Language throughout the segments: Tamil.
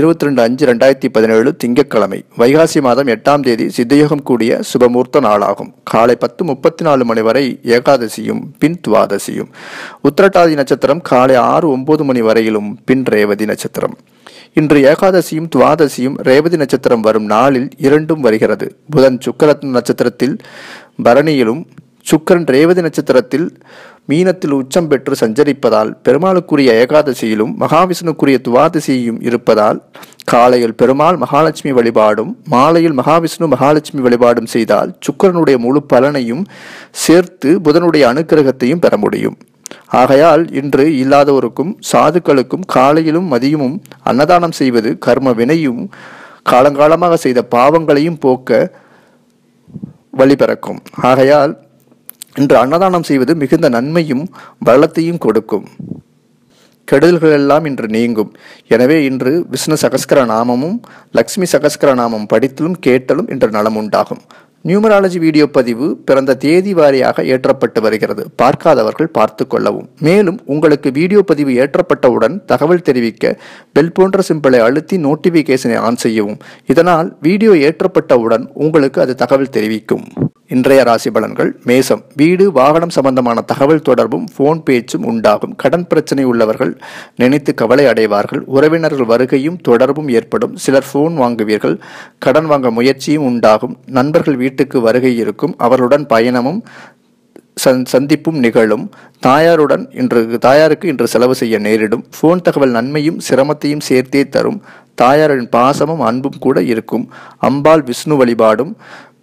இருபத்தி ரெண்டு அஞ்சு ரெண்டாயிரத்தி பதினேழு திங்கட்கிழமை வைகாசி மாதம் எட்டாம் தேதி சித்தயோகம் கூடிய சுபமூர்த்த நாளாகும் காலை பத்து முப்பத்தி நாலு மணி வரை ஏகாதசியும் பின் துவாதசியும் உத்திரட்டாதி நட்சத்திரம் காலை ஆறு ஒன்பது மணி வரையிலும் பின் ரேவதி நட்சத்திரம் இன்று ஏகாதசியும் துவாதசியும் ரேவதி நட்சத்திரம் வரும் நாளில் இரண்டும் வருகிறது புதன் சுக்கரத்ன நட்சத்திரத்தில் பரணியிலும் சுக்கரன் ரேவதி நட்சத்திரத்தில் மீனத்தில் உச்சம் பெற்று சஞ்சரிப்பதால் பெருமாளுக்குரிய ஏகாதசியிலும் மகாவிஷ்ணுக்குரிய துவாதசியும் இருப்பதால் காலையில் பெருமாள் மகாலட்சுமி வழிபாடும் மாலையில் மகாவிஷ்ணு மகாலட்சுமி வழிபாடும் செய்தால் சுக்கரனுடைய முழு பலனையும் சேர்த்து புதனுடைய அனுக்கிரகத்தையும் பெற முடியும். ஆகையால் இன்று இல்லாதவருக்கும் சாதுக்களுக்கும் காலையிலும் மதியமும் அன்னதானம் செய்வது கர்ம வினையும் காலங்காலமாக செய்த பாவங்களையும் போக்க வழிபிறக்கும். ஆகையால் இன்று அன்னதானம் செய்வது மிகுந்த நன்மையும் பலத்தையும் கொடுக்கும். கெடுதல்கள் எல்லாம் இன்று நீங்கும். எனவே இன்று விஷ்ணு சகஸ்கர நாமமும் லக்ஷ்மி சகஸ்கர நாமம் படித்தலும் கேட்டலும் இன்று நலம் உண்டாகும் நியூமராலஜி வீடியோ பதிவு பிறந்த தேதி வாரியாக ஏற்றப்பட்டு வருகிறது. பார்க்காதவர்கள் பார்த்து கொள்ளவும். மேலும் உங்களுக்கு வீடியோ பதிவு ஏற்றப்பட்டவுடன் தகவல் தெரிவிக்க பெல் போன்ற சிம்பிளை அழுத்தி நோட்டிபிகேஷனை ஆன் செய்யவும். இதனால் வீடியோ ஏற்றப்பட்டவுடன் உங்களுக்கு அது தகவல் தெரிவிக்கும். இன்றைய ராசி பலன்கள் மேசம். வீடு வாகனம் சம்பந்தமான தகவல் தொடர்பும் ஃபோன் பேச்சும் உண்டாகும். கடன் பிரச்சனை உள்ளவர்கள் நினைத்து கவலை அடைவார்கள். உறவினர்கள் வருகையும் தொடர்பும் ஏற்படும். சிலர் ஃபோன் வாங்குவீர்கள். கடன் வாங்க முயற்சியும் உண்டாகும். நண்பர்கள் வீட்டுக்கு வருகை இருக்கும். அவருடன் பயணமும் சந் சந்திப்பும் நிகழும். தாயாருடன் இன்று தாயாருக்கு இன்று செலவு செய்ய நேரிடும். ஃபோன் தகவல் நன்மையும் சிரமத்தையும் சேர்த்தே தரும். தாயாரின் பாசமும் அன்பும் கூட இருக்கும். அம்பாள் விஷ்ணு வழிபாடும்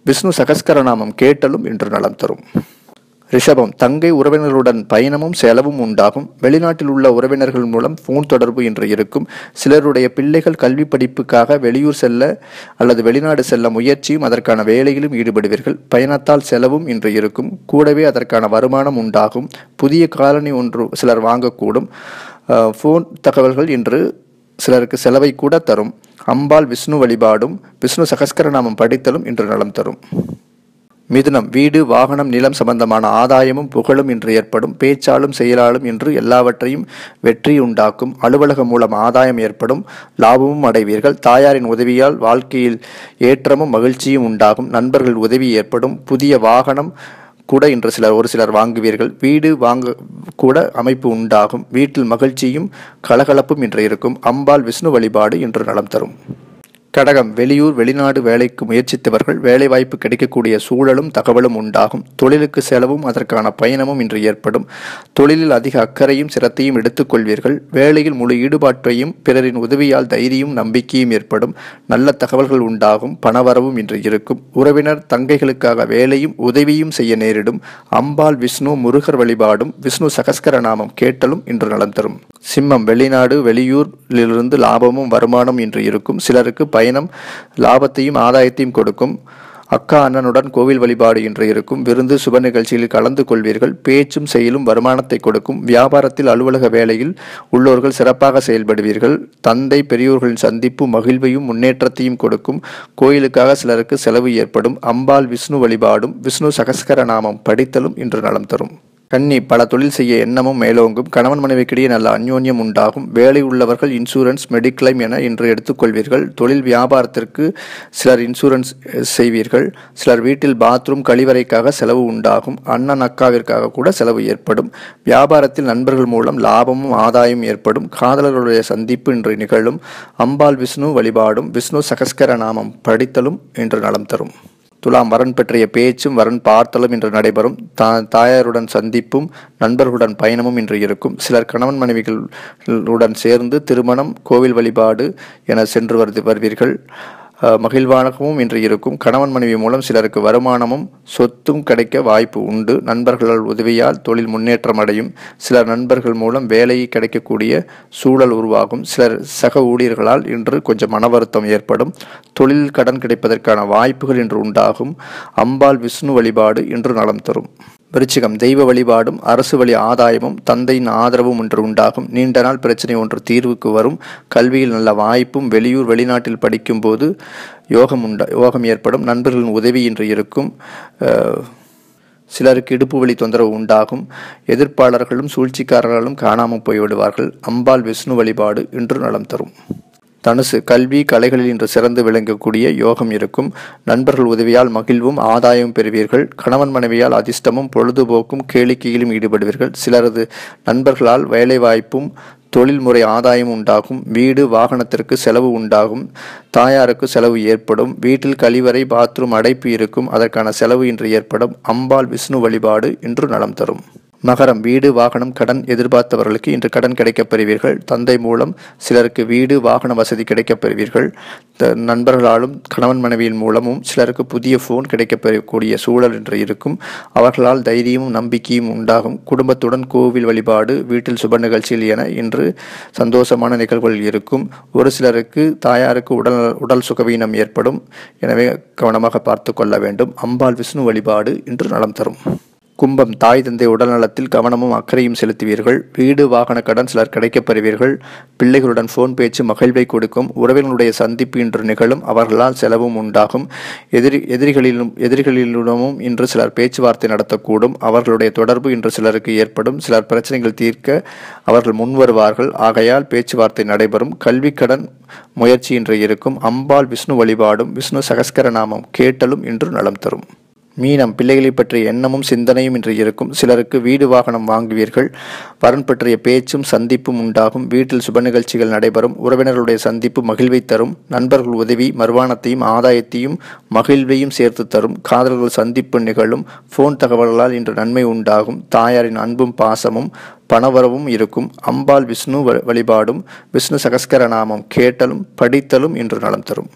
விஷ்ணு சகஸ்கரநாமம் கேட்டலும் இன்று நலம் தரும். ரிஷபம் தங்கை உறவினர்களுடன் பயணமும் செலவும் உண்டாகும். வெளிநாட்டில் உள்ள உறவினர்கள் மூலம் ஃபோன் தொடர்பு இன்று இருக்கும். சிலருடைய பிள்ளைகள் கல்வி படிப்புக்காக வெளியூர் செல்ல அல்லது வெளிநாடு செல்ல முயற்சியும் அதற்கான வேலையிலும் ஈடுபடுவீர்கள். பயணத்தால் செலவும் இன்று இருக்கும். கூடவே அதற்கான வருமானம் உண்டாகும். புதிய காலனி ஒன்று சிலர் வாங்கக்கூடும். ஃபோன் தகவல்கள் இன்று சிலருக்கு செலவை கூட தரும். அம்பாள் விஷ்ணு வழிபாடும் விஷ்ணு சகஸ்கரநாமம் படித்தலும் இன்று நலம் தரும். மிதுனம் வீடு வாகனம் நிலம் சம்பந்தமான ஆதாயமும் புகழும் இன்று ஏற்படும் பேச்சாலும் செயலாலும் இன்று எல்லாவற்றையும் வெற்றி உண்டாக்கும் அலுவலகம் மூலம் ஆதாயம் ஏற்படும் லாபமும் அடைவீர்கள். தாயாரின் உதவியால் வாழ்க்கையில் ஏற்றமும் மகிழ்ச்சியும் உண்டாகும் நண்பர்கள் உதவி ஏற்படும் புதிய வாகனம் கூட இன்று சிலர் ஒரு சிலர் வாங்குவீர்கள். வீடு வாங்க கூட அமைப்பு உண்டாகும் வீட்டில் மகிழ்ச்சியும் கலகலப்பும் இன்று இருக்கும். அம்பாள் விஷ்ணு வழிபாடு இன்று நலம் தரும். கடகம் வெளியூர் வெளிநாடு வேலைக்கு முயற்சித்தவர்கள் வேலைவாய்ப்பு கிடைக்கக்கூடிய சூழலும் தகவலும் உண்டாகும். தொழிலுக்கு செலவும் அதற்கான பயணமும் இன்று ஏற்படும். தொழிலில் அதிக அக்கறையும் சிரத்தையும் எடுத்துக்கொள்வீர்கள் வேலையில் முழு ஈடுபாட்டையும் பிறரின் உதவியால் தைரியம் நம்பிக்கையும் ஏற்படும். நல்ல தகவல்கள் உண்டாகும். பணவரவும் இன்று இருக்கும். உறவினர் தங்கைகளுக்காக வேலையும் உதவியும் செய்ய நேரிடும். அம்பாள் விஷ்ணு முருகர் வழிபாடும் விஷ்ணு சகஸ்கர நாமம் கேட்டலும் இன்று நலம் தரும். சிம்மம் வெளிநாடு வெளியூரிலிருந்து லாபமும் வருமானம் இன்று இருக்கும். சிலருக்கு பயணம் லாபத்தையும் ஆதாயத்தையும் கொடுக்கும். அக்கா அண்ணனுடன் கோவில் வழிபாடு இன்று இருக்கும். விருந்து சுப நிகழ்ச்சியில் கலந்து கொள்வீர்கள். பேச்சும் செயலும் வருமானத்தை கொடுக்கும். வியாபாரத்தில் அலுவலக வேலையில் உள்ளோர்கள் சிறப்பாக செயல்படுவீர்கள். தந்தை பெரியோர்களின் சந்திப்பு மகிழ்வையும் முன்னேற்றத்தையும் கொடுக்கும். கோயிலுக்காக சிலருக்கு செலவு ஏற்படும். அம்பாள் விஷ்ணு வழிபாடும் விஷ்ணு சகஸ்கர நாமம் படித்தலும் இன்று நலம் தரும். கன்னி பல தொழில் செய்ய எண்ணமும் மேலோங்கும். கணவன் மனைவிக்கிடையே நல்ல அந்யோன்யம் உண்டாகும். வேலை உள்ளவர்கள் இன்சூரன்ஸ் மெடிக்ளைம் என இன்று எடுத்துக்கொள்வீர்கள். தொழில் வியாபாரத்திற்கு சிலர் இன்சூரன்ஸ் செய்வீர்கள். சிலர் வீட்டில் பாத்ரூம் கழிவறைக்காக செலவு உண்டாகும். அண்ணன் அக்காவிற்காக கூட செலவு ஏற்படும். வியாபாரத்தில் நண்பர்கள் மூலம் லாபமும் ஆதாயம் ஏற்படும். காதலர்களுடைய சந்திப்பு இன்று நிகழும். அம்பாள் விஷ்ணு வழிபாடும். விஷ்ணு சகஸ்கர நாமம் படித்தலும் இன்று நலம் தரும். துலாம் வரன் பற்றிய பேச்சும் வரன் பார்த்தலும் இன்று நடைபெறும். தா தாயாருடன் சந்திப்பும் நண்பர்களுடன் பயணமும் இன்று இருக்கும். சிலர் கணவன் மனைவிகளுடன் சேர்ந்து திருமணம் கோவில் வழிபாடு என சென்று வருது வருவீர்கள். மகிழ்வானகமும் இன்று இருக்கும். கணவன் மனைவி மூலம் சிலருக்கு வருமானமும் சொத்தும் கிடைக்க வாய்ப்பு உண்டு. நண்பர்களால் உதவியால் தொழில் முன்னேற்றம் அடையும். சிலர் நண்பர்கள் மூலம் வேலை கிடைக்கக்கூடிய சூழல் உருவாகும். சிலர் சக ஊழியர்களால் இன்று கொஞ்சம் மன வருத்தம் ஏற்படும். தொழில் கடன் கிடைப்பதற்கான வாய்ப்புகள் இன்று உண்டாகும். அம்பாள் விஷ்ணு வழிபாடு இன்று நலம் தரும். விருச்சிகம் தெய்வ வழிபாடும் அரசு வழி ஆதாயமும் தந்தையின் ஆதரவும் ஒன்று உண்டாகும். நீண்ட நாள் பிரச்சனை ஒன்று தீர்வுக்கு வரும். கல்வியில் நல்ல வாய்ப்பும் வெளியூர் வெளிநாட்டில் படிக்கும்போது யோகம் உண்டா யோகம் ஏற்படும். நண்பர்களின் உதவி இன்று இருக்கும் சிலருக்கு இடுப்பு வழி தொந்தரவு உண்டாகும். எதிர்ப்பாளர்களும் சூழ்ச்சிக்காரர்களும் காணாமல் போய்விடுவார்கள். அம்பாள் விஷ்ணு வழிபாடு இன்று நலம் தரும். தனுசு கல்வி கலைகளில் இன்று சிறந்து விளங்கக்கூடிய யோகம் இருக்கும். நண்பர்கள் உதவியால் மகிழ்வும் ஆதாயமும் பெறுவீர்கள். கணவன் மனைவியால் அதிர்ஷ்டமும் பொழுதுபோக்கும் கேளிக்கையிலும் ஈடுபடுவீர்கள். சிலரது நண்பர்களால் வேலைவாய்ப்பும் தொழில்முறை ஆதாயம் உண்டாகும். வீடு வாகனத்திற்கு செலவு உண்டாகும். தாயாருக்கு செலவு ஏற்படும். வீட்டில் கழிவறை பாத்ரூம் அடைப்பு இருக்கும். அதற்கான செலவு இன்று ஏற்படும். அம்பாள் விஷ்ணு வழிபாடு இன்று நலம் தரும். மகரம் வீடு வாகனம் கடன் எதிர்பார்த்தவர்களுக்கு இன்று கடன் கிடைக்கப் பெறுவீர்கள். தந்தை மூலம் சிலருக்கு வீடு வாகன வசதி கிடைக்கப் பெறுவீர்கள். த- நண்பர்களாலும் கணவன் மனைவியின் மூலமும் சிலருக்கு புதிய ஃபோன் கிடைக்கப் பெறக்கூடிய சூழல் என்று இருக்கும். அவர்களால் தைரியமும் நம்பிக்கையும் உண்டாகும். குடும்பத்துடன் கோவில் வழிபாடு வீட்டில் சுப நிகழ்ச்சியில் என இன்று சந்தோஷமான நிகழ்வுகள் இருக்கும். ஒரு சிலருக்கு தாயாருக்கு உடல் உடல் சுகவீனம் ஏற்படும். எனவே கவனமாக பார்த்து கொள்ள வேண்டும். அம்பாள் விஷ்ணு வழிபாடு இன்று நலம் தரும். கும்பம் தாய் தந்தை உடல்நலத்தில் கவனமும் அக்கறையும் செலுத்துவீர்கள். வீடு வாகன கடன் சிலர் கிடைக்கப் பெறுவீர்கள். பிள்ளைகளுடன் ஃபோன் பேச்சு மகிழ்வை கொடுக்கும். உறவினர்களுடைய சந்திப்பு இன்று நிகழும். அவர்களால் செலவும் உண்டாகும். எதிரி எதிரிகளிலும் எதிரிகளிலுடனும் இன்று சிலர் பேச்சுவார்த்தை நடத்தக்கூடும். அவர்களுடைய தொடர்பு இன்று சிலருக்கு ஏற்படும். சிலர் பிரச்சனைகள் தீர்க்க அவர்கள் முன்வருவார்கள் ஆகையால் பேச்சுவார்த்தை நடைபெறும். கல்விக்கடன் முயற்சி இன்று இருக்கும். அம்பாள் விஷ்ணு வழிபாடும் விஷ்ணு சகஸ்கர நாமம் கேட்டலும் இன்று நலம் தரும். மீனம் பிள்ளைகளை பற்றிய எண்ணமும் சிந்தனையும் இன்று இருக்கும். சிலருக்கு வீடு வாகனம் வாங்குவீர்கள். வரன் பற்றிய பேச்சும் சந்திப்பும் உண்டாகும். வீட்டில் சுப நிகழ்ச்சிகள் நடைபெறும். உறவினர்களுடைய சந்திப்பு மகிழ்வை தரும். நண்பர்கள் உதவி மறுவானத்தையும் ஆதாயத்தையும் மகிழ்வையும் சேர்த்து தரும். காதலர்கள் சந்திப்பு நிகழும். ஃபோன் தகவல்களால் இன்று நன்மை உண்டாகும். தாயாரின் அன்பும் பாசமும் பணவரவும் இருக்கும். அம்பாள் விஷ்ணு வ- வழிபாடும். விஷ்ணு சகஸ்கர நாமம் கேட்டலும் படித்தலும் இன்று நலம் தரும்.